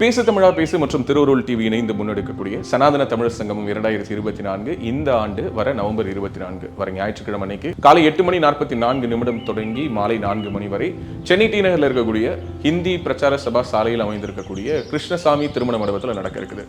பேசு தமிழா பேசு மற்றும் திருவருள் டிவி இணைந்து முன்னெடுக்கக்கூடிய சனாதன தமிழர் சங்கமம் இரண்டாயிரத்தி இருபத்தி நான்கு இந்த ஆண்டு வர நவம்பர் இருபத்தி நான்கு வர ஞாயிற்றுக்கிழமை அன்னைக்கு காலை எட்டு மணி நாற்பத்தி நான்கு நிமிடம் தொடங்கி மாலை நான்கு மணி வரை சென்னை டி நகரில் இருக்கக்கூடிய ஹிந்தி பிரச்சார சபா சாலையில் அமைந்திருக்கக்கூடிய கிருஷ்ணசாமி திருமண மண்டபத்தில் நடக்க இருக்குது.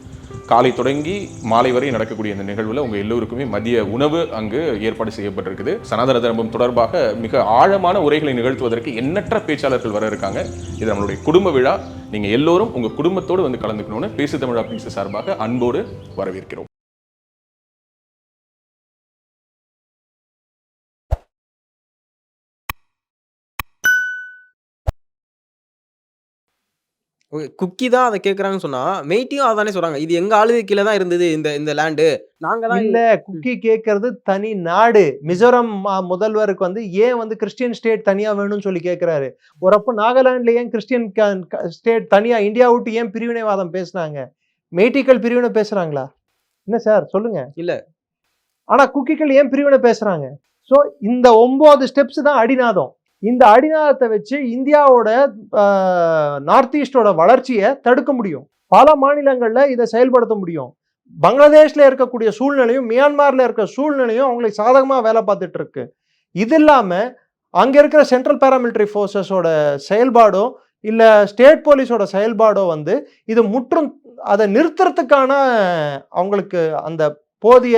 காலை தொடங்கி மாலை வரை நடக்கக்கூடிய இந்த நிகழ்வில் உங்கள் எல்லோருக்குமே மதிய உணவு அங்கு ஏற்பாடு செய்யப்பட்டிருக்குது. சனாதன தர்மம் தொடர்பாக மிக ஆழமான உரைகளை நிகழ்த்துவதற்கு எண்ணற்ற பேச்சாளர்கள் வர இருக்காங்க. இது நம்மளுடைய குடும்ப விழா. நீங்கள் எல்லோரும் உங்கள் குடும்பத்தோடு வந்து கலந்துக்கணும்னு பேசு தமிழா பேசு சார்பாக அன்போடு வரவேற்கிறோம். ஓகே. குக்கி தான் அத கேட்குறாங்கன்னு சொன்னா, மெய்ட்டியும் அதானே சொல்றாங்க. இது எங்க ஆளுகை கீழ தான் இருந்தது இந்த இந்த லேண்டு. நாங்க தான் இல்ல குக்கி கேட்கறது தனி நாடு மிசோரம் மா- முதல்வருக்கு வந்து ஏன் வந்து கிறிஸ்டியன் ஸ்டேட் தனியா வேணும்னு சொல்லி கேக்குறாரு ஒரு அப்ப நாகாலாந்துல ஏன் கிறிஸ்டியன் ஸ்டேட் தனியா இந்தியா விட்டு ஏன் பிரிவினைவாதம் பேசுனாங்க மேட்டிக்கள் பிரிவினை பேசுறாங்களா என்ன சார் சொல்லுங்க இல்ல. ஆனா குக்கிகள் ஏன் பிரிவினை பேசுறாங்க சோ இந்த ஒன்பது ஸ்டெப்ஸ் தான் அடிநாதம் இந்த அடிநாதத்தை வச்சு இந்தியாவோட நார்த் ஈஸ்டோட வளர்ச்சியை தடுக்க முடியும். பல மாநிலங்களில் இதை செயல்படுத்த முடியும். பங்களாதேஷ்ல இருக்கக்கூடிய சூழ்நிலையும் மியான்மாரில் இருக்க சூழ்நிலையும் அவங்களுக்கு சாதகமாக வேலை பார்த்துட்டு இருக்கு. இது இல்லாமல் அங்கே இருக்கிற சென்ட்ரல் பாராமிலிட்டரி ஃபோர்ஸஸோட செயல்பாடோ இல்லை ஸ்டேட் போலீஸோட செயல்பாடோ வந்து இது முற்றும் அதை நிறுத்துறதுக்கான அவங்களுக்கு அந்த போதிய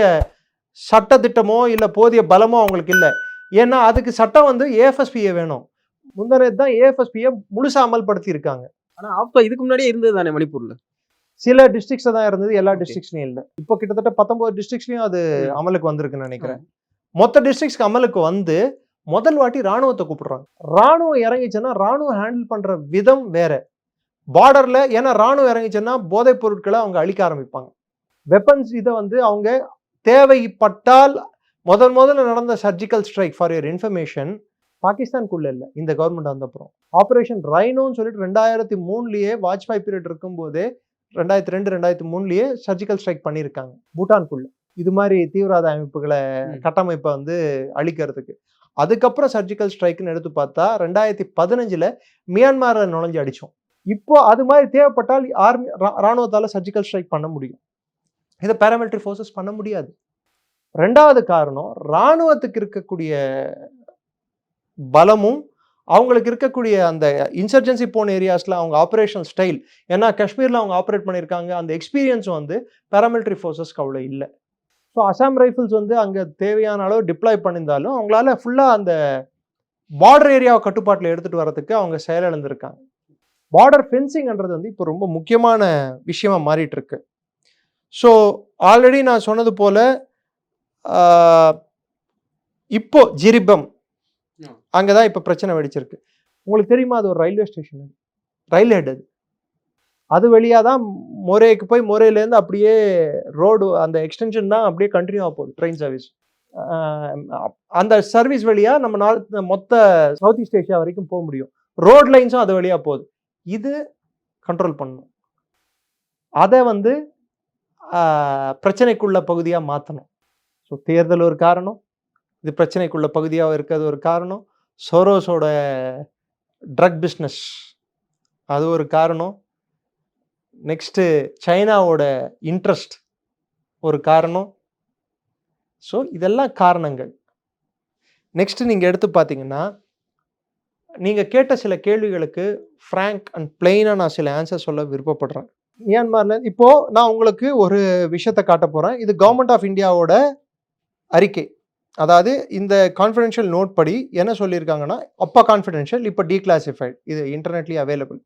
சட்டத்திட்டமோ இல்லை போதிய பலமோ அவங்களுக்கு இல்லை. ஏன்னா அதுக்கு சட்டம் வந்து ஏஎஃப்எஸ்பிஏ வேணும். முந்தினது தான் ஏஎஃப்எஸ்பியை முழுசா அமல்படுத்தி இருக்காங்க ஆனா அப்ப இதுக்கு முன்னாடியே இருந்தது தானே மணிப்பூர்ல. சில டிஸ்ட்ரிக்ஸ் தான் இருந்தது எல்லா. டிஸ்ட்ரிக்ஸ்லயும் இல்ல. இப்போ கிட்டத்தட்ட பத்தொன்பது டிஸ்ட்ரிக்ஸ்லயும் அது. அமலுக்கு வந்திருக்குன்னு நினைக்கிறேன். மொத்த டிஸ்ட்ரிக்ஸ்க்கு அமலுக்கு வந்து முதல் வாட்டி ராணுவத்தை கூப்பிடுறாங்க. ராணுவம் இறங்கிச்சுன்னா ராணுவம் ஹேண்டில் பண்ற விதம் வேற. பார்டர்ல ஏன்னா ராணுவம் இறங்கிச்சுன்னா போதைப் பொருட்களை அவங்க அழிக்க ஆரம்பிப்பாங்க. வெப்பன்ஸ் இதை வந்து அவங்க தேவைப்பட்டால் முதல் முதல்ல நடந்த surgical strike for your information பாகிஸ்தானுக்குள்ள இல்லை. இந்த கவர்மெண்ட் வந்தப்புறம். ஆபரேஷன் ரைனோன்னு சொல்லிட்டு ரெண்டாயிரத்தி மூணுலயே வாஜ்பாய் பீரியட் இருக்கும்போதே ரெண்டாயிரத்தி ரெண்டு ரெண்டாயிரத்தி மூணுலயே சர்ஜிக்கல் ஸ்ட்ரைக் பண்ணியிருக்காங்க. பூட்டான்குள்ள. இது மாதிரி தீவிரவாத அமைப்புகளை. கட்டமைப்பை வந்து அழிக்கிறதுக்கு. அதுக்கப்புறம் சர்ஜிக்கல் ஸ்ட்ரைக்னு எடுத்து பார்த்தா ரெண்டாயிரத்தி பதினஞ்சுல மியான்மரை நுழைஞ்சு அடிச்சோம். இப்போ அது மாதிரி தேவைப்பட்டால் ஆர்மி ராணுவத்தால சர்ஜிக்கல் ஸ்ட்ரைக் பண்ண முடியும். இதை பாராமிலிட்டரி ஃபோர்ஸஸ் பண்ண முடியாது. ரெண்டாவது காரணம் ராணுவத்துக்கு இருக்கக்கூடிய பலமும் அவங்களுக்கு இருக்கக்கூடிய அந்த இன்சர்ஜென்சி போன ஏரியாஸில் அவங்க ஆப்ரேஷன் ஸ்டைல் ஏன்னா காஷ்மீரில் அவங்க ஆப்ரேட் பண்ணியிருக்காங்க. அந்த எக்ஸ்பீரியன்ஸ் வந்து பேராமிலிட்ரி ஃபோர்ஸஸ்க்கு அவ்வளோ இல்லை. ஸோ அசாம் ரைஃபிள்ஸ் வந்து அங்கே தேவையான அளவு டிப்ளாய் பண்ணியிருந்தாலும் அவங்களால ஃபுல்லாக அந்த பார்டர் ஏரியாவை கட்டுப்பாட்டில் எடுத்துகிட்டு வரதுக்கு அவங்க செயலிழந்திருக்காங்க பார்டர் ஃபென்சிங்ன்றது வந்து இப்போ ரொம்ப முக்கியமான விஷயமா மாறிட்டு இருக்கு. ஸோ ஆல்ரெடி நான் சொன்னது போல இப்போ ஜிரிபம். அங்கே தான் இப்போ பிரச்சனை வெடிச்சிருக்கு. உங்களுக்கு தெரியுமா அது ஒரு ரயில்வே ஸ்டேஷன் ரயில் ஹெட் அது. அது வழியாக தான் மொரேக்கு போய் மொரேலேருந்து அப்படியே ரோடு அந்த எக்ஸ்டென்ஷன் தான் அப்படியே கண்டினியூ ஆக போகுது ட்ரெயின் சர்வீஸ் அந்த சர்வீஸ் வழியாக நம்ம நாள் மொத்த சவுத் ஈஸ்ட் ஏஷியா வரைக்கும் போக முடியும். ரோட் லைன்ஸும் அது வழியாக போகுது. இது கண்ட்ரோல் பண்ணணும். அதை வந்து பிரச்சனைக்குள்ள பகுதியாக மாற்றணும் ஸோ தேர்தல் ஒரு காரணம். இது பிரச்சனைக்குள்ள பகுதியாக இருக்கிறது ஒரு காரணம். சோரோஸோட ட்ரக் பிஸ்னஸ் அது ஒரு காரணம். நெக்ஸ்ட்டு சைனாவோட இன்ட்ரெஸ்ட் ஒரு காரணம். ஸோ இதெல்லாம் காரணங்கள். நெக்ஸ்ட்டு நீங்கள் எடுத்து பார்த்தீங்கன்னா நீங்கள் கேட்ட சில கேள்விகளுக்கு ஃப்ராங்க் அண்ட் பிளெயினாக நான் சில ஆன்சர் சொல்ல விருப்பப்படுறேன். மியான்மர்ல இப்போது நான் உங்களுக்கு ஒரு விஷயத்தை காட்ட போகிறேன் இது கவர்மெண்ட் ஆஃப் இந்தியாவோட அறிக்கை. அதாவது இந்த கான்ஃபிடென்ஷியல் நோட் படி என்ன சொல்லியிருக்காங்கன்னா அப்பா கான்ஃபிடென்ஷியல் இப்போ டீக்ளாசிஃபைட் இது இன்டர்நெட்லேயே அவைலபிள்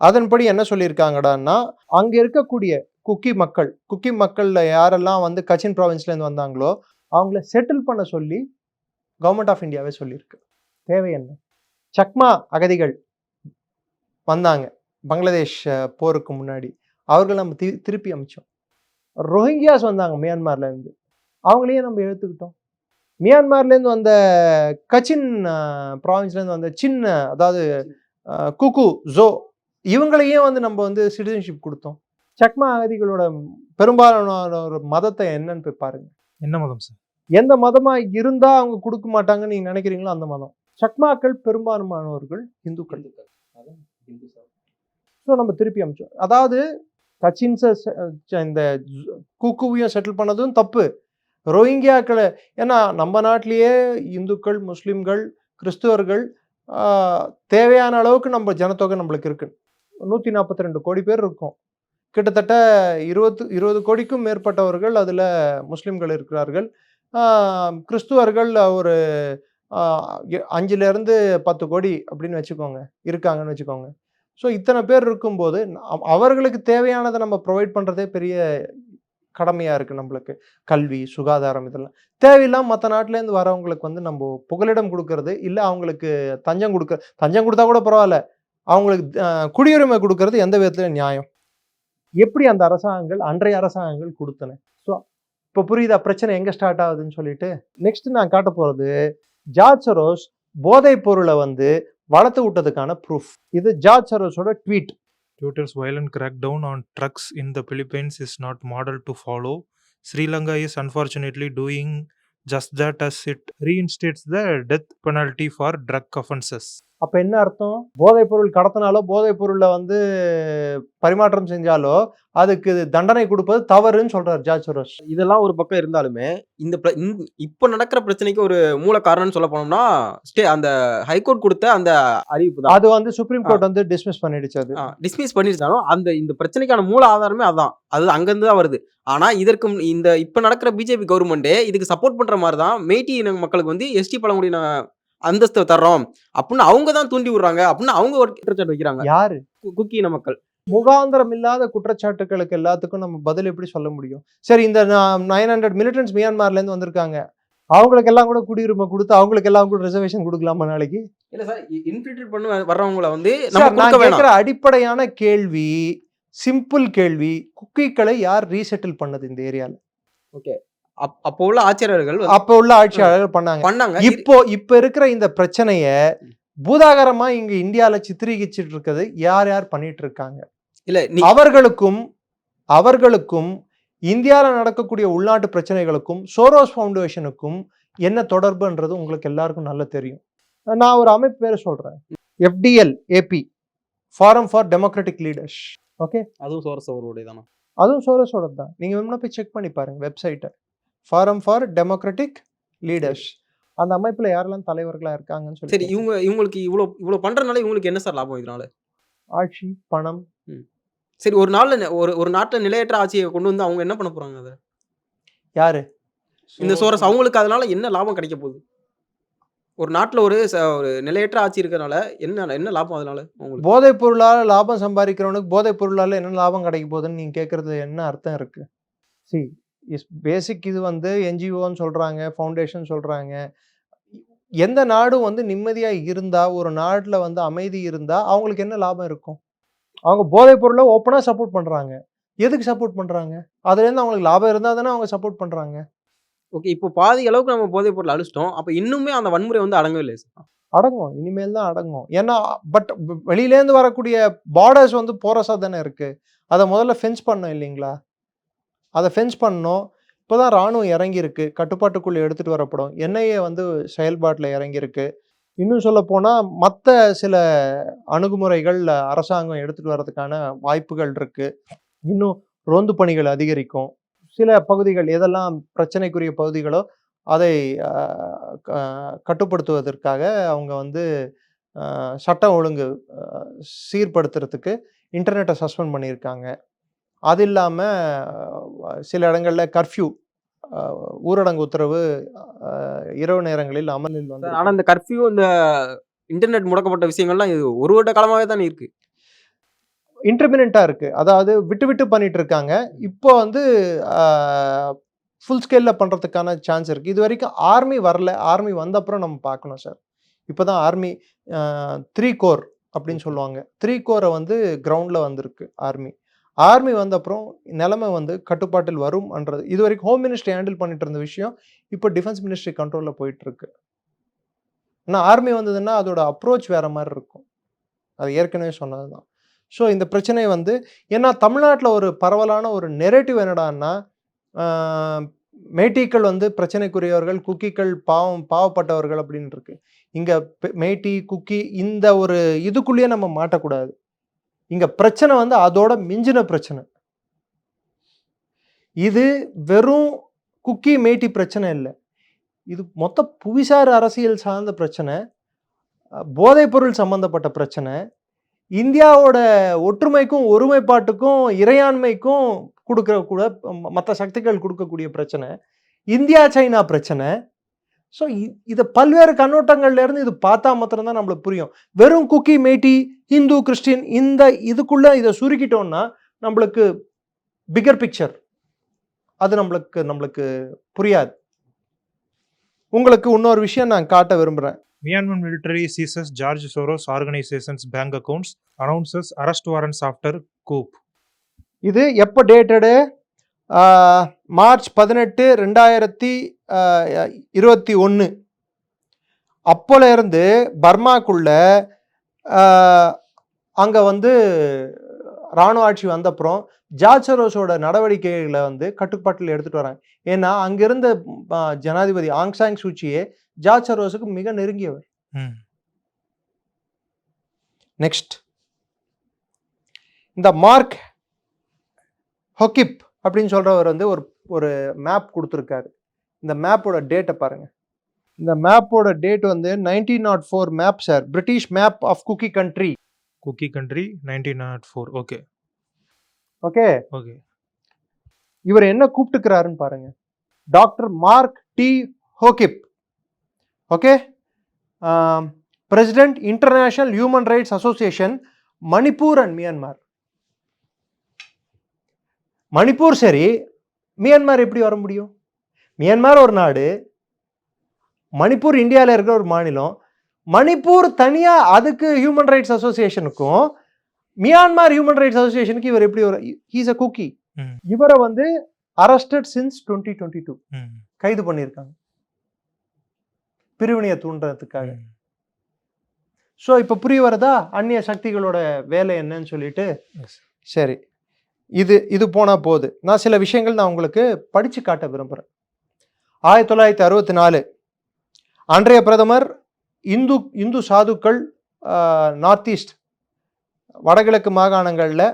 அதன்படி என்ன சொல்லியிருக்காங்கடான்னா அங்கே இருக்கக்கூடிய குக்கி மக்கள் குக்கி மக்களில் யாரெல்லாம் வந்து கச்சின் ப்ராவின்ஸ்லேருந்து வந்தாங்களோ அவங்கள செட்டில் பண்ண சொல்லி கவர்மெண்ட் ஆஃப் இந்தியாவே சொல்லியிருக்கு. தேவை என்ன? சக்மா அகதிகள் வந்தாங்க பங்களாதேஷ் போருக்கு முன்னாடி. அவர்கள் நம்ம திருப்பி அமைச்சோம். ரோஹிங்கியாஸ் வந்தாங்க மியான்மர்லேருந்து. அவங்களையே நம்ம எடுத்துக்கிட்டோம் மியான்மர்லேருந்து வந்த கச்சின் ப்ராவின்ஸ்லேருந்து வந்த சின்ன அதாவது குக்கு ஜோ இவங்களையும் வந்து நம்ம வந்து சிட்டிசன்ஷிப் கொடுத்தோம். சக்மா அகதிகளோட பெரும்பாலான ஒரு மதத்தை என்னன்னு போய் பாருங்க. என்ன மதம் சார்? எந்த மதமா இருந்தா அவங்க கொடுக்க மாட்டாங்கன்னு நீங்க நினைக்கிறீங்களோ அந்த மதம். சக்மாக்கள் பெரும்பான்மையானவர்கள் இந்துக்கள். ஸோ நம்ம திருப்பி அமிச்சோம். அதாவது கச்சின்ஸை இந்த குக்குவையும் செட்டில் பண்ணதும் தப்பு. ரோஹிங்கியாக்களை ஏன்னா நம்ம நாட்டிலேயே இந்துக்கள் முஸ்லீம்கள் கிறிஸ்துவர்கள் தேவையான அளவுக்கு நம்ம ஜனத்தொகை நம்மளுக்கு இருக்கு. நூற்றி நாற்பத்தி ரெண்டு கோடி பேர் இருக்கும். கிட்டத்தட்ட இருபத்து இருபது கோடிக்கும் மேற்பட்டவர்கள் அதில் முஸ்லீம்கள் இருக்கிறார்கள். கிறிஸ்துவர்கள் ஒரு அஞ்சுலேருந்து பத்து கோடி அப்படின்னு வச்சுக்கோங்க இருக்காங்கன்னு வச்சுக்கோங்க. ஸோ இத்தனை பேர் இருக்கும்போது அவர்களுக்கு தேவையானதை நம்ம ப்ரொவைட் பண்ணுறதே பெரிய கடமையாக இருக்குது நம்மளுக்கு. கல்வி சுகாதாரம் இதெல்லாம். தேவையில்லாம மற்ற நாட்டிலேருந்து வரவங்களுக்கு வந்து நம்ம புகலிடம் கொடுக்கறது இல்லை அவங்களுக்கு தஞ்சம் கொடுக்க தஞ்சம் கொடுத்தா கூட பரவாயில்ல. அவங்களுக்கு குடியுரிமை கொடுக்கறது எந்த விதத்துல நியாயம். எப்படி அந்த அரசாங்கங்கள் அன்றைய அரசாங்கங்கள் கொடுத்தன? ஸோ இப்போ புரியுதா? பிரச்சனை எங்கே ஸ்டார்ட் ஆகுதுன்னு சொல்லிட்டு நெக்ஸ்ட் நான் காட்ட போகிறது ஜார்ஜ் சரோஸ் போதைப் பொருளை வந்து வளர்த்து விட்டதுக்கான ப்ரூஃப் இது George சரோஸோட tweet Twitter's violent crackdown on trucks in the Philippines is not model to follow. Sri Lanka is unfortunately doing just that as it reinstates the death penalty for drug offences. அப்போ என்ன அர்த்தம்? போதைப் பொருள் கடத்தினாலோ போதைப் பொருளை வந்து பரிமாற்றம் செஞ்சாலோ அதுக்கு தண்டனை கொடுப்பது தவறுன்னு சொல்றார் ஜார்ஜ் சரோஸ். இதெல்லாம் ஒரு பக்கம் இருந்தாலுமே இந்த இப்ப நடக்கிற பிரச்சனைக்கு ஒரு மூல காரணம்னு சொல்ல போனோம்னா ஸ்டே அந்த ஹைகோர்ட் கொடுத்த அந்த அறிவிப்பு தான். அது வந்து சுப்ரீம் கோர்ட் வந்து டிஸ்மிஸ் பண்ணிடுச்சு அது. டிஸ்மிஸ் பண்ணிருந்தாலும் அந்த இந்த பிரச்சனைக்கான மூல ஆதாரமே அதான். அது அங்கிருந்து தான் வருது. ஆனா இதற்கு இந்த இப்ப நடக்கிற பிஜேபி கவர்மெண்டே இதுக்கு சப்போர்ட் பண்ற மாதிரி தான் மேட்டி இன மக்களுக்கு வந்து எஸ்டி பழங்குடியின அந்தஸ்து தர்றோம். அப்படின்னு அவங்க தான் தூண்டி விடுறாங்க. அப்படின்னு அவங்க ஒரு குற்றச்சாட்டு வைக்கிறாங்க. யாரு? குக்கி இன மக்கள். முகாந்திரம் இல்லாத குற்றச்சாட்டுகளுக்கு எல்லாத்துக்கும் நம்ம பதில் எப்படி சொல்ல முடியும்? சரி இந்த நைன் ஹண்ட்ரட் மிலிட்டன்ஸ் மியான்மர்ல இருந்து வந்திருக்காங்க. அவங்களுக்கு எல்லாம் கூட குடியுரிமை கொடுத்து அவங்களுக்கு எல்லாம் கூட ரிசர்வேஷன் கொடுக்கலாமா நாளைக்கு? இல்ல சார் இன்ஃபில்ட்ரேட் பண்ண வர்றவங்கள வந்து நான் கேட்கிற அடிப்படையான கேள்வி சிம்பிள் கேள்வி குக்கிகளை யார் ரீசெட்டில் பண்ணது இந்த ஏரியால? அப்- அப்போ உள்ள ஆட்சியாளர்கள் அப்ப உள்ள ஆட்சியாளர்கள் பண்ணாங்க. பண்ணாங்க. இப்போ இப்ப இருக்கிற இந்த பிரச்சனைய பூதாகரமா இங்க இந்தியால சித்திரிக்கிச்சிட்டு இருக்கிறது யார் யார் பண்ணிட்டு இருக்காங்க இல்ல அவர்களுக்கும் அவர்களுக்கும் இந்தியால நடக்கக்கூடிய உள்நாட்டு பிரச்சனைகளுக்கும் சோரோஸ் ஃபவுண்டேஷனுக்கும் என்ன தொடர்புன்றது உங்களுக்கு எல்லாருக்கும் நல்லா தெரியும். நான் ஒரு அமைப்பு பேரை சொல்றேன். FDL AP forum for democratic leaders okay அதுவும் சோரஸ் அவருடைய தானே அதுவும் சோரோஸோட தான் நீங்க வேணும்னா போய் செக் பண்ணி பாருங்க வெப்சைட்டை ஃபாரம் ஃபார் டெமோக்ராட்டிக் லீடர்ஸ் அந்த அமைப்புல யாரெல்லாம் தலைவர்களா இருக்காங்கன்னு சரி சொல்லி இவங்க இவங்களுக்கு இவ்வளவு இவ்வளவு பண்றதுனால இவங்களுக்கு என்ன சார் லாபம் இதனால? ஆட்சி பணம். சரி ஒரு நாள்ல ஒரு ஒரு நாட்டுல நிலையற்ற ஆட்சியை கொண்டு வந்து அவங்க என்ன பண்ண போறாங்க அதை? யாரு? இந்த சோரஸ் அவங்களுக்கு அதனால என்ன லாபம் கிடைக்க போகுது? ஒரு நாட்டுல ஒரு ஒரு நிலையற்ற ஆட்சி இருக்கறனால என்ன என்ன லாபம் அதனால அவங்களுக்கு போதைப் பொருளால லாபம் சம்பாதிக்கிறவனுக்கு போதைப் பொருளால என்ன லாபம் கிடைக்க போகுதுன்னு நீங்க கேட்கறது என்ன அர்த்தம் இருக்கு? சி இஸ் பேசிக் இது வந்து என்ஜிஓன்னு சொல்றாங்க ஃபவுண்டேஷன் சொல்றாங்க. எந்த நாடும் வந்து நிம்மதியா இருந்தா ஒரு நாட்டுல வந்து அமைதி இருந்தா அவங்களுக்கு என்ன லாபம் இருக்கும்? அவங்க போதைப் பொருளை ஓப்பனா சப்போர்ட் பண்றாங்க. எதுக்கு சப்போர்ட் பண்றாங்க? அதுல இருந்து அவங்களுக்கு லாபம் இருந்தா தானே அவங்க சப்போர்ட் பண்றாங்க. ஓகே இப்போ பாதி அளவுக்கு நம்ம போதைப் பொருள் அழிச்சிட்டோம். அப்ப இன்னுமே அந்த வன்முறை வந்து அடங்கவே இல்லை அடங்கும். இனிமேல் தான் அடங்கும். ஏன்னா பட் வெளியிலேருந்து வரக்கூடிய பார்டர்ஸ் வந்து போரஸாக தானே இருக்கு. அதை முதல்ல ஃபென்ஸ் பண்ணோம் இல்லைங்களா? அதை ஃபென்ஸ் பண்ணோம் இப்போ தான் ராணுவம் இறங்கியிருக்கு. கட்டுப்பாட்டுக்குள்ளே எடுத்துகிட்டு வரப்படும். என்ஐஏ வந்து செயல்பாட்டில் இறங்கியிருக்கு. இன்னும் சொல்ல போனால் மற்ற சில அணுகுமுறைகள் அரசாங்கம் எடுத்துகிட்டு வர்றதுக்கான வாய்ப்புகள் இருக்குது இன்னும் ரோந்து பணிகள் அதிகரிக்கும். சில பகுதிகள் எதெல்லாம் பிரச்சனைக்குரிய பகுதிகளோ அதை க- கட்டுப்படுத்துவதற்காக அவங்க வந்து சட்டம் ஒழுங்கு சீர்படுத்துறதுக்கு இன்டர்நெட்டை சஸ்பெண்ட் பண்ணியிருக்காங்க. அது இல்லாமல் சில இடங்களில் கர்ஃப்யூ ஊரடங்கு உத்தரவு இரவு நேரங்களில் அமலில் வந்து ஆனா இந்த கர்ஃபியூ இந்த இன்டர்நெட் முடக்கப்பட்ட விஷயங்கள்லாம் இது ஒரு வருட காலமாவே தானே இருக்கு. இன்டர்மினண்ட்டாக இருக்குது அதாவது விட்டு விட்டு பண்ணிட்டு இருக்காங்க. இப்போ வந்து ஃபுல் ஸ்கேலில் பண்ணுறதுக்கான சான்ஸ் இருக்குது இது வரைக்கும் ஆர்மி வரல. ஆர்மி வந்த அப்புறம் நம்ம பார்க்கணும் சார் இப்போ தான் ஆர்மி த்ரீ கோர் அப்படின்னு சொல்லுவாங்க. த்ரீ கோரை வந்து கிரவுண்டில் வந்திருக்கு ஆர்மி ஆர்மி வந்த அப்புறம் நிலைமை வந்து கட்டுப்பாட்டில் வரும்ன்றது இது வரைக்கும் ஹோம் மினிஸ்ட்ரி ஹேண்டில் பண்ணிட்டு இருந்த விஷயம் இப்போ டிஃபென்ஸ் மினிஸ்ட்ரி கண்ட்ரோலில் போயிட்டு இருக்கு. ஆனால் ஆர்மி வந்ததுன்னா அதோட அப்ரோச் வேற மாதிரி இருக்கும். அது ஏற்கனவே சொன்னது தான் ஸோ இந்த பிரச்சனை வந்து ஏன்னா தமிழ்நாட்டில் ஒரு பரவலான ஒரு நெரேட்டிவ் என்னடான்னா மேட்டிக்கள் வந்து பிரச்சனைக்குரியவர்கள் குக்கிக்கள் பாவம் பாவப்பட்டவர்கள் அப்படின்னு இருக்கு. இங்கே மேட்டி குக்கி இந்த ஒரு இதுக்குள்ளேயே நம்ம மாட்டக்கூடாது. இங்க பிரச்சனை வந்து அதோட மிஞ்சின பிரச்சனை. இது வெறும் குக்கி மேட்டி பிரச்சனை இல்லை. இது மொத்த புவிசார் அரசியல் சார்ந்த பிரச்சனை போதைப்பொருள் சம்பந்தப்பட்ட பிரச்சனை இந்தியாவோட ஒற்றுமைக்கும் ஒருமைப்பாட்டுக்கும் இறையாண்மைக்கும் கொடுக்குற கூட மற்ற சக்திகள் கொடுக்கக்கூடிய பிரச்சனை இந்தியா சைனா பிரச்சனை ஸோ இதை பல்வேறு கண்ணோட்டங்கள்ல இருந்து இது பார்த்தா மாத்திரம்தான் நம்மளுக்கு புரியும். வெறும் குக்கி மேட்டி ஹிந்து கிறிஸ்டின் இந்த இதுக்குள்ள இதை சுருக்கிட்டோம்னா நம்மளுக்கு பிகர் பிக்சர் அது நம்மளுக்கு நம்மளுக்கு புரியாது. உங்களுக்கு இன்னொரு விஷயம் நான் காட்ட விரும்புகிறேன் Myanmar military seizes George Soros organization's bank accounts, announces arrest warrants after coup. இது எப்போ டேட்டடு மார்ச் பதினெட்டு ரெண்டாயிரத்தி இருபத்தி ஒன்று அப்போல இருந்து பர்மாக்குள்ள அங்கே வந்து இராணுவ ஆட்சி வந்தப்புறம் ஜார்ஜ் சரோஸோட நடவடிக்கைகளை வந்து கட்டுப்பாட்டில் எடுத்துகிட்டு வராங்க. ஏன்னா அங்கிருந்த ஜனாதிபதி ஆங் சாங் சூச்சியே ஜார்ஜ் சரோஸுக்கு மிக நெருங்கியவர். நெக்ஸ்ட். இந்த மார்க் ஹொக்கிப் அப்படின்னு சொல்றவர் வந்து ஒரு ஒரு மேப் கொடுத்துருக்காரு. இந்த மேப்போட டேட்டை பாருங்க. இந்த மேப்போட டேட் வந்து nineteen not four map sir British map of Kuki country Cookie country 1904. Okay. Okay Okay. இவர் என்ன கூப்பிட்டுக்கிறாருன்னு பாருங்க. Doctor Mark T Haokip okay president international human rights association Manipur and Myanmar Manipur சரி மியான்மார் எப்படி வர முடியும்? Myanmar ஒரு நாடு மணிப்பூர் இந்தியாவில் இருக்கிற ஒரு மாநிலம். மணிப்பூர் தனியாக அதுக்கு ஹியூமன் ரைட்ஸ் அசோசியேஷனுக்கும் மியான்மார் ஹியூமன் ரைட்ஸ் அசோசியேஷனுக்கு இவர் எப்படி ஒரு ஹீஸ் அ குக்கி. இவரை வந்து arrested since twenty twenty two. கைது பண்ணியிருக்காங்க. பிரிவினையை தூண்டுறதுக்காக. ஸோ இப்போ புரிய வருதா? அந்நிய சக்திகளோட வேலை என்னன்னு சொல்லிட்டு. சரி. இது இது போனால் போகுது நான் சில விஷயங்கள் நான் உங்களுக்கு படித்து காட்ட விரும்புகிறேன் ஆயிரத்தி தொள்ளாயிரத்தி அறுபத்தி நாலு அன்றைய பிரதமர் இந்து இந்து சாதுக்கள் நார்த் ஈஸ்ட் வடகிழக்கு மாகாணங்களில்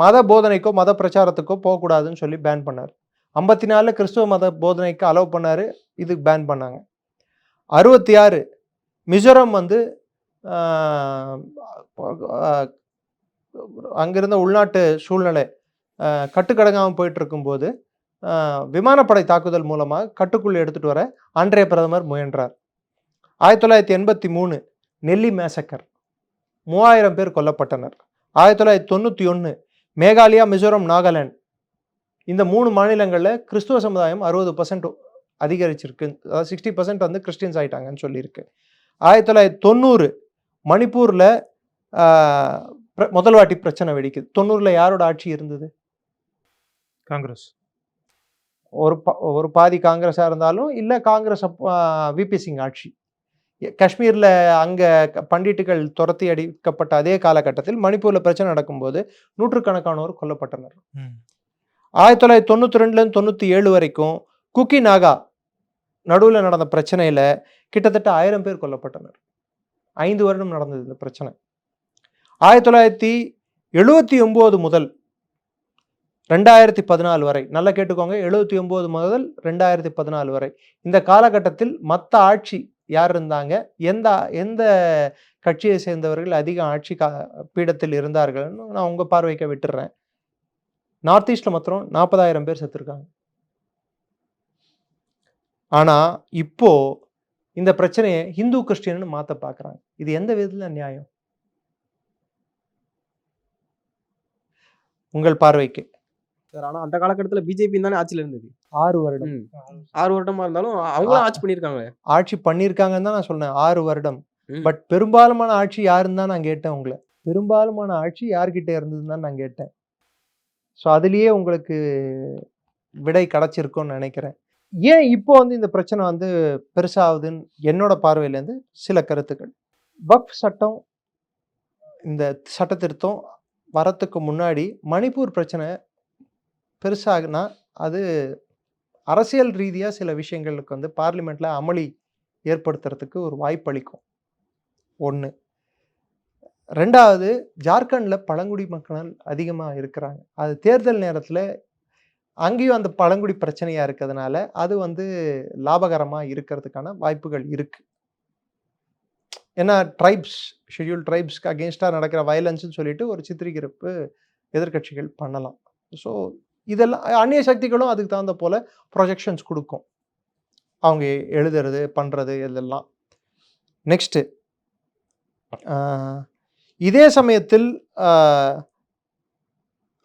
மத போதனைக்கோ மத பிரச்சாரத்துக்கோ போகக்கூடாதுன்னு சொல்லி பேன் பண்ணார். ஐம்பத்தி நாலில் கிறிஸ்துவ மத போதனைக்கு அலோவ் பண்ணார். இதுக்கு பேன் பண்ணாங்க. அறுபத்தி ஆறு மிசோரம் வந்து அங்கிருந்த உள்நாட்டு சூழ்நிலை கட்டுக்கடங்காமல் போயிட்டு இருக்கும்போது விமானப்படை தாக்குதல் மூலமாக கட்டுக்குள் எடுத்துகிட்டு வர அன்றைய பிரதமர் முயன்றார். ஆயிரத்தி தொள்ளாயிரத்தி எண்பத்தி மூணு நெல்லி மேசக்கர் மூவாயிரம் பேர் கொல்லப்பட்டனர். ஆயிரத்தி தொள்ளாயிரத்தி தொண்ணூற்றி ஒன்று மேகாலயா மிசோரம் நாகாலாந்து இந்த மூணு மாநிலங்களில் கிறிஸ்துவ சமுதாயம் அறுபது பர்சன்ட் அதிகரிச்சிருக்கு. அதாவது சிக்ஸ்டி பர்சன்ட் வந்து கிறிஸ்டின்ஸ் ஆகிட்டாங்கன்னு சொல்லியிருக்கு. ஆயிரத்தி தொள்ளாயிரத்தி தொண்ணூறு மணிப்பூரில் முதல் வாட்டி பிரச்சனை வெடிக்குது. தொண்ணூறில் யாரோட ஆட்சி இருந்தது? Congress. ஒரு பா ஒரு பாதி காங்கிரஸாக இருந்தாலும் இல்லை காங்கிரஸ் விபி சிங் ஆட்சி. காஷ்மீரில் அங்கே பண்டிட்டுகள் துரத்தி அடிக்கப்பட்ட அதே காலகட்டத்தில் மணிப்பூரில் பிரச்சனை நடக்கும்போது நூற்றுக்கணக்கானோர் கொல்லப்பட்டனர். ஆயிரத்தி தொள்ளாயிரத்தி தொண்ணூற்றி ரெண்டுலேருந்து தொண்ணூற்றி ஏழு வரைக்கும் குக்கி நாகா நடுவில் நடந்த பிரச்சனையில் கிட்டத்தட்ட ஆயிரம் பேர் கொல்லப்பட்டனர். ஐந்து வருடம் நடந்தது இந்த பிரச்சனை. ஆயிரத்தி தொள்ளாயிரத்தி எழுபத்தி ஒம்பது முதல் ரெண்டாயிரத்தி பதினாலு வரை. நல்லா கேட்டுக்கோங்க. எழுபத்தி ஒம்பது முதல் ரெண்டாயிரத்தி பதினாலு வரை. இந்த காலகட்டத்தில் மற்ற ஆட்சி யார் இருந்தாங்க? எந்த எந்த கட்சியை சேர்ந்தவர்கள் அதிக ஆட்சி கா பீடத்தில் இருந்தார்கள்னு நான் உங்கள் பார்வைக்க விட்டுடுறேன் நார்த் ஈஸ்டில் மாத்திரம் நாற்பதாயிரம் பேர் செத்துருக்காங்க. ஆனால் இப்போ இந்த பிரச்சனையை ஹிந்து கிறிஸ்டியன்னு மாற்ற பார்க்குறாங்க இது எந்த விதத்தில் நியாயம் உங்கள் பார்வைக்கு. சார் ஆனா அந்த காலகட்டத்துல பிஜேபி தானே ஆட்சியில இருந்தது. ஆறு வருடம். ஆறு வருடமா இருந்தாலும் அவங்களும் ஆட்சி பண்ணியிருக்காங்க ஆட்சி பண்ணியிருக்காங்கன்னு தான் நான் சொன்னேன் ஆறு வருடம். பட் பெரும்பாலுமான ஆட்சி யாருன்னு தான் நான் கேட்டேன் உங்களை. பெரும்பாலுமான ஆட்சி யார்கிட்ட இருந்ததுன்னு தான் நான் கேட்டேன். ஸோ அதுலேயே உங்களுக்கு விடை கிடைச்சிருக்கும்னு நினைக்கிறேன். ஏன் இப்போ வந்து இந்த பிரச்சனை வந்து பெருசாகுதுன்னு என்னோட பார்வையிலேருந்து சில கருத்துக்கள். வக்ஃப் சட்டம் இந்த சட்ட திருத்தம் வரத்துக்கு முன்னாடி மணிப்பூர் பிரச்சனை பெருசாகனா அது அரசியல் ரீதியாக சில விஷயங்களுக்கு வந்து பார்லிமெண்ட்டில் அமளி ஏற்படுத்துறதுக்கு ஒரு வாய்ப்பு அளிக்கும். ஒன்று ரெண்டாவது ஜார்க்கண்டில் பழங்குடி மக்கள் அதிகமாக இருக்கிறாங்க. அது தேர்தல் நேரத்தில் அங்கேயும் அந்த பழங்குடி பிரச்சனையாக இருக்கிறதுனால அது வந்து லாபகரமாக இருக்கிறதுக்கான வாய்ப்புகள் இருக்குது ஏன்னா ட்ரைப்ஸ் ஷெடியூல் ட்ரைப்ஸ்க்கு அகேன்ஸ்டாக நடக்கிற வயலன்ஸ்னு சொல்லிட்டு ஒரு சித்திரிக்கிறப்பு எதிர்க்கட்சிகள் பண்ணலாம். ஸோ இதெல்லாம் அந்நிய சக்திகளும் அதுக்கு தகுந்த போல் ப்ரொஜெக்ஷன்ஸ் கொடுக்கும். அவங்க எழுதுறது பண்ணுறது இதெல்லாம். நெக்ஸ்ட்டு இதே சமயத்தில் ஆஹ்,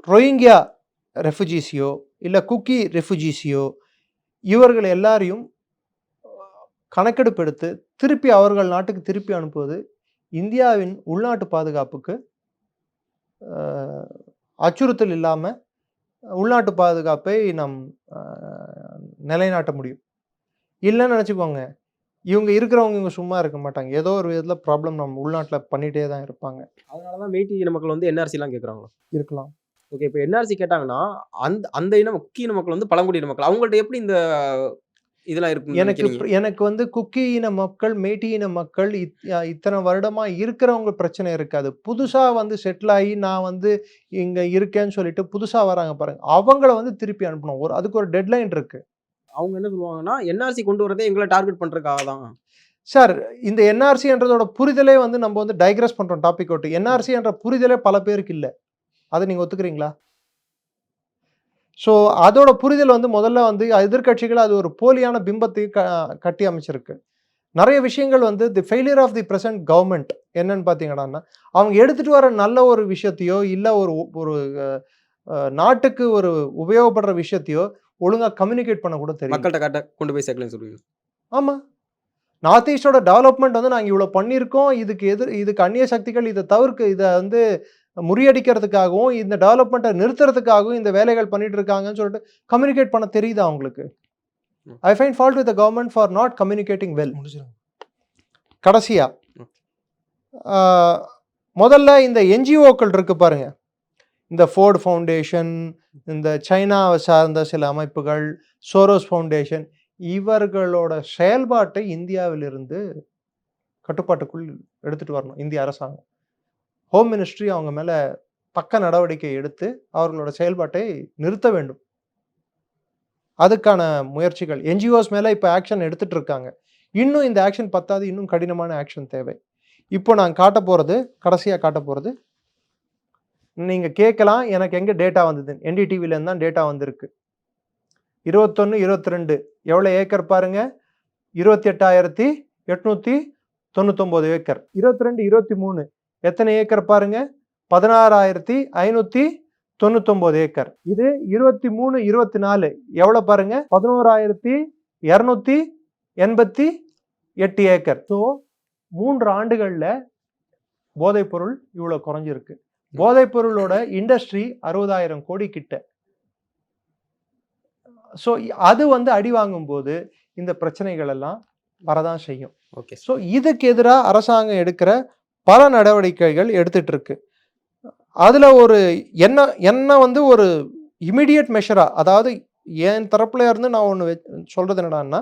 ரோஹிங்கியா ரெஃப்யூஜிஸையோ இல்லை குக்கி ரெஃப்யூஜிஸையோ இவர்கள் எல்லாரையும் கணக்கெடுப்பு எடுத்து திருப்பி அவர்கள் நாட்டுக்கு திருப்பி அனுப்புவது இந்தியாவின் உள்நாட்டு பாதுகாப்புக்கு அச்சுறுத்தல் இல்லாமல் உள்நாட்டு பாதுகாப்பை நம் நிலைநாட்ட முடியும். இல்லைன்னு நினச்சிக்கோங்க. இவங்க இருக்கிறவங்க இவங்க சும்மா இருக்க மாட்டாங்க. ஏதோ ஒரு விதத்தில் ப்ராப்ளம் நம்ம உள்நாட்டில் பண்ணிகிட்டே தான் இருப்பாங்க. அதனால தான் மேட்டி இன மக்கள் வந்து என்ஆர்சிலாம் கேட்குறாங்களோ? இருக்கலாம். ஓகே இப்போ என்ஆர்சி கேட்டாங்கன்னா அந்த அந்த இன முக்கிய இன மக்கள் வந்து பழங்குடி இன மக்கள். அவங்கள்ட்ட எப்படி இந்த இதெல்லாம் இருக்கும் எனக்கு எனக்கு வந்து குக்கி இன மக்கள் மேட்டி இன மக்கள் இத்தனை வருடமா இருக்கிறவங்க பிரச்சனை இருக்காது. புதுசா வந்து செட்டில் ஆகி நான் வந்து இங்க இருக்கேன்னு சொல்லிட்டு புதுசா வராங்க பாருங்க. அவங்கள வந்து திருப்பி அனுப்பணும். ஒரு அதுக்கு ஒரு டெட்லைன் இருக்கு. அவங்க என்ன சொல்லுவாங்கன்னா என்ஆர்சி கொண்டு வரதே எங்களை டார்கெட் பண்றதுக்காக தான். சார் இந்த என்ஆர்சின்றதோட புரிதலே வந்து நம்ம வந்து டைக்ரஸ் பண்றோம் டாபிக் விட்டு என்ஆர்சி என்ற புரிதலே பல பேருக்கு இல்லை. அதை நீங்க ஒத்துக்கிறீங்களா? ஸோ அதோட புரிதல் வந்து முதல்ல வந்து எதிர்க்கட்சிகள் அது ஒரு போலியான பிம்பத்தை க கட்டி அமைச்சிருக்கு. நிறைய விஷயங்கள் வந்து the failure of the present government என்னன்னு பார்த்தீங்கன்னா அவங்க எடுத்துட்டு வர நல்ல ஒரு விஷயத்தையோ இல்லை ஒரு ஒரு நாட்டுக்கு ஒரு உபயோகப்படுற விஷயத்தையோ ஒழுங்கா கம்யூனிகேட் பண்ண கூட தெரியும் மக்கள்கிட்ட கட்ட கொண்டு போய் சேர்க்கலன்னு சொல்லுவீங்க ஆமாம் நார்த் ஈஸ்டோட டெவலப்மெண்ட் வந்து நாங்கள் இவ்வளோ பண்ணியிருக்கோம். இதுக்கு எதிர் இதுக்கு அந்நிய சக்திகள் இதை தவிர்க்க இதை வந்து முறியடிக்கிறதுக்காகவும் இந்த டெவலப்மெண்ட்டை நிறுத்துறதுக்காகவும் இந்த வேலைகள் பண்ணிட்டு இருக்காங்கன்னு சொல்லிட்டு கம்யூனிகேட் பண்ண தெரியுதா அவங்களுக்கு. I find fault with government for not communicating well கடைசியா. முதல்ல இந்த என்ஜிஓக்கள் இருக்கு பாருங்க. இந்த ஃபோர்டு ஃபவுண்டேஷன் இந்த சைனாவை சார்ந்த சில அமைப்புகள் சோரோஸ் ஃபவுண்டேஷன் இவர்களோட செயல்பாட்டை இந்தியாவிலிருந்து கட்டுப்பாட்டுக்குள் எடுத்துட்டு வரணும் இந்திய அரசாங்கம். ஹோம் மினிஸ்ட்ரி அவங்க மேலே தக்க நடவடிக்கை எடுத்து அவர்களோட செயல்பாட்டை நிறுத்த வேண்டும். அதுக்கான முயற்சிகள். என்ஜிஓஸ் மேலே இப்போ ஆக்ஷன் எடுத்துகிட்டு இருக்காங்க. இன்னும் இந்த ஆக்ஷன் பத்தாது இன்னும் கடினமான ஆக்ஷன் தேவை. இப்போ நான் காட்ட போகிறது கடைசியாக காட்ட போகிறது நீங்கள் கேட்கலாம் எனக்கு எங்கே டேட்டா வந்தது? என்டிடிவிலேருந்து தான் டேட்டா வந்திருக்கு இருபத்தொன்று இருபத்தி ரெண்டு எவ்வளோ ஏக்கர் பாருங்கள் இருபத்தி எட்டாயிரத்தி எட்நூற்றி தொண்ணூத்தொம்பது ஏக்கர் இருபத்தி ரெண்டு இருபத்தி மூணு எத்தனை ஏக்கர் பாருங்க? பதினாறாயிரத்தி ஐநூற்றி தொண்ணூத்தொம்பது ஏக்கர். இது இருபத்தி மூணு இருபத்தி நாலு. எவ்வளோ பாருங்க? பதினோராயிரத்தி இரநூத்தி எண்பத்தி எட்டு ஏக்கர். ஸோ மூன்று ஆண்டுகளில் போதைப்பொருள் இவ்வளோ குறைஞ்சிருக்கு. போதைப்பொருளோட இண்டஸ்ட்ரி அறுபதாயிரம் கோடி கிட்ட. ஸோ அது வந்து அடி வாங்கும்போது இந்த பிரச்சனைகள் எல்லாம் வரதான் செய்யும். ஓகே ஸோ இதுக்கு எதிராக அரசாங்கம் எடுக்கிற பல நடவடிக்கைகள் எடுத்துட்டு இருக்கு அதில் ஒரு என்ன என்ன வந்து ஒரு இமிடியட் மெஷராக அதாவது என் தரப்புல இருந்து நான் ஒன்று சொல்கிறது என்னடான்னா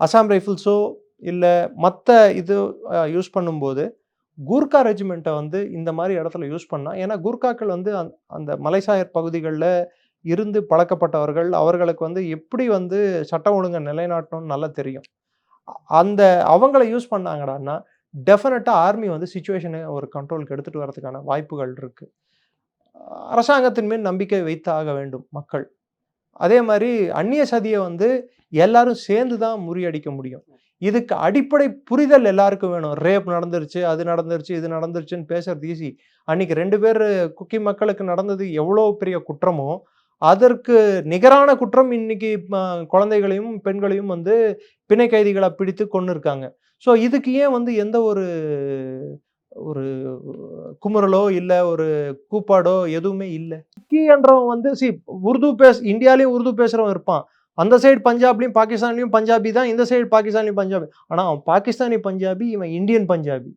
அசாம் ரைஃபிள்ஸோ இல்லை மற்ற இது யூஸ் பண்ணும்போது கூர்க்கா ரெஜிமெண்ட்டை வந்து இந்த மாதிரி இடத்துல யூஸ் பண்ணால் ஏன்னா கூர்க்காக்கள் வந்து அந்த- அந்த மலைசாயர் பகுதிகளில் இருந்து பழக்கப்பட்டவர்கள் அவர்களுக்கு வந்து எப்படி வந்து சட்டம் ஒழுங்கை நிலைநாட்டணும்னு நல்லா தெரியும். அந்த அவங்கள யூஸ் பண்ணாங்கடான்னா டெஃபினட்டாக ஆர்மி வந்து சுச்சுவேஷனை ஒரு கண்ட்ரோலுக்கு எடுத்துகிட்டு வரதுக்கான வாய்ப்புகள் இருக்குது அரசாங்கத்தின் மேல் நம்பிக்கை வைத்தாக வேண்டும் மக்கள். அதே மாதிரி அந்நிய சதியை வந்து எல்லாரும் சேர்ந்து தான் முறியடிக்க முடியும். இதுக்கு அடிப்படை புரிதல் எல்லாருக்கும் வேணும். ரேப் நடந்துருச்சு அது நடந்துருச்சு இது நடந்துருச்சுன்னு பேசுறது ஈஸி அன்னைக்கு ரெண்டு பேர் குக்கி மக்களுக்கு நடந்தது எவ்வளோ பெரிய குற்றமோ அதற்கு நிகரான குற்றம் இன்னைக்கு குழந்தைகளையும் பெண்களையும் வந்து பிணை கைதிகளை பிடித்து கொண்டு இருக்காங்க ஸோ இதுக்கு ஏன் வந்து எந்த ஒரு ஒரு குமுறலோ இல்லை ஒரு கூப்பாடோ எதுவுமே இல்லை. குக்கின்றவன் வந்து சி உருது பேச இந்தியாலையும் உருது பேசுகிறவன் இருப்பான். அந்த சைடு பஞ்சாப்லையும் பாகிஸ்தான்லையும் பஞ்சாபி தான் இந்த சைடு பாகிஸ்தான்லையும் பஞ்சாபி. ஆனால் அவன் பாகிஸ்தானி பஞ்சாபி இவன் இந்தியன் பஞ்சாபி.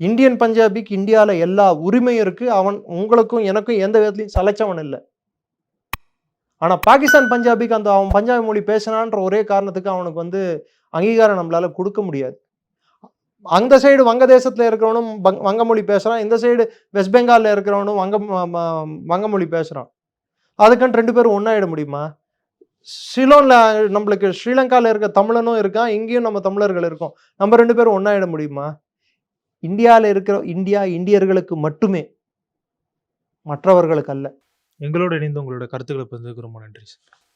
இந்தியன் பஞ்சாபிக்கு இந்தியாவில் எல்லா உரிமையும் இருக்குது அவன் உங்களுக்கும் எனக்கும் எந்த விதத்துலையும் சலைச்சவன் இல்லை. ஆனால் பாகிஸ்தான் பஞ்சாபிக்கு அந்த அவன் பஞ்சாபி மொழி பேசினான்ற ஒரே காரணத்துக்கு அவனுக்கு வந்து அங்கீகாரம் நம்மளால கொடுக்க முடியாது. அந்த சைடு வங்கதேசத்தில் இருக்கிறவனும் வங்க வங்கமொழி பேசுகிறான் இந்த சைடு வெஸ்ட் பெங்காலில் இருக்கிறவனும் வங்க வங்கமொழி பேசுகிறான் அதுக்குன்னு ரெண்டு பேரும் ஒன்றாயிட முடியுமா? சிலோனில் நம்மளுக்கு ஸ்ரீலங்காவில் இருக்க தமிழனும் இருக்கான். இங்கேயும் நம்ம தமிழர்கள் இருக்கோம். நம்ம ரெண்டு பேரும் ஒன்றாயிட முடியுமா? இந்தியாவில் இருக்கிற இந்தியா இந்தியர்களுக்கு மட்டுமே. மற்றவர்களுக்கு அல்ல. எங்களோட இணைந்து உங்களோட கருத்துக்களை பகிர்ந்துக்கு ரொம்ப நன்றி சார்.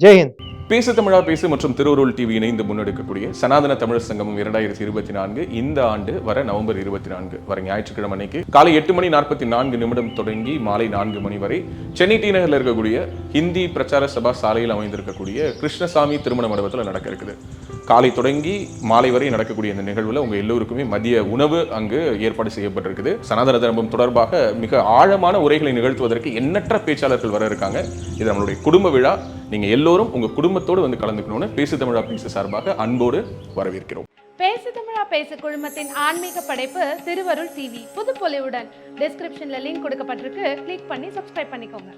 ஜெயஹிந்த் பேசு தமிழா பேசு மற்றும் திருவுருள் டிவி இணைந்து முன்னெடுக்கக்கூடிய சனாதன தமிழர் சங்கமம் இரண்டாயிரத்தி இருபத்தி நான்கு இந்த ஆண்டு வர நவம்பர் இருபத்தி நான்கு வர ஞாயிற்றுக்கிழமை அன்னைக்கு காலை எட்டு மணி நாற்பத்தி நான்கு நிமிடம் தொடங்கி மாலை நான்கு மணி வரை சென்னை டி நகரில் இருக்கக்கூடிய ஹிந்தி பிரச்சார சபா சாலையில் அமைந்திருக்கக்கூடிய கிருஷ்ணசாமி திருமண மண்டபத்தில் நடக்க இருக்குது. காலை தொடங்கி மாலை வரை நடக்கக்கூடிய இந்த நிகழ்வுல உங்கள் எல்லோருக்குமே மதிய உணவு அங்கு ஏற்பாடு செய்யப்பட்டிருக்குது. சனாதன தர்மம் தொடர்பாக மிக ஆழமான உரைகளை நிகழ்த்துவதற்கு எண்ணற்ற பேச்சாளர்கள் வர இருக்காங்க. இது நம்மளுடைய குடும்ப விழா. நீங்க எல்லோரும் உங்க குடும்பத்தோடு வந்து கலந்துக்கணும்னு பேசு தமிழா பேசு சார்பாக அன்போடு வரவேற்கிறோம். பேசு தமிழா பேசு குழுமத்தின் ஆன்மீக படைப்பு திருவருள் டிவி புது பொலிவுடன் டிஸ்கிரிப்ஷன்ல லிங்க் கொடுக்கப்பட்டிருக்கு. கிளிக் பண்ணி சப்ஸ்கிரைப் பண்ணிக்கோங்க.